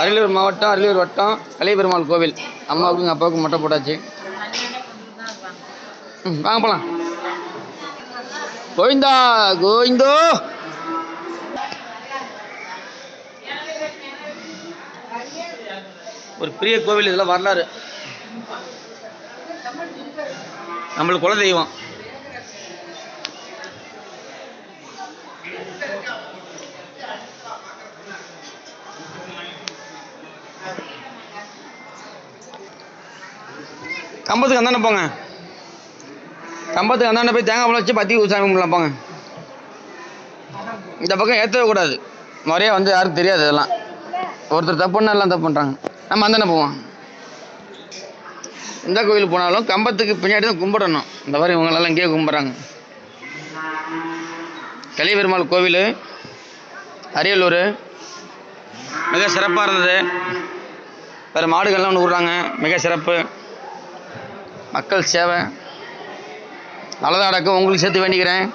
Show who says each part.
Speaker 1: அரியலூர் மாவட்டம் அரியலூர் வட்டம் கலியபெருமாள் கோவில். அம்மாவுக்கும் எங்கள் அப்பாவுக்கும் மொட்டை போட்டாச்சு. ம் வாங்க போகலாம் கோவிந்தா கோவிந்தோ. ஒரு பெரிய கோவில் இதெல்லாம் வரலாறு. நம்மளுக்கு குல கம்பத்துக்கு அந்தாண்ட போங்க. கம்பத்துக்கு அந்தாண்ட போய் தேங்காய் பழம் வச்சு பத்தி சாமி கும்பிடலாம் போங்க. இந்த பக்கம் ஏற்றவே கூடாது. முறையாக வந்து யாருக்கும் தெரியாது இதெல்லாம். ஒருத்தர் தப்புன்னா எல்லாம் தப்பு பண்ணுறாங்க நம்ம அந்தாண்ட போவோம். எந்த கோயிலுக்கு போனாலும் கம்பத்துக்கு பின்னாடி தான் கும்பிடணும். இந்த மாதிரி இவங்களெல்லாம் இங்கேயே கும்பிட்றாங்க. கலியபெருமாள் கோவில் அரியலூர் மிக சிறப்பாக இருந்தது. வேறு மாடுகள்லாம் ஒன்று விட்றாங்க மிக சிறப்பு. மக்கள் சேவை. நல்லதாக நடக்கும். உங்களுக்கு சேர்த்து வேண்டிக்கிறேன்.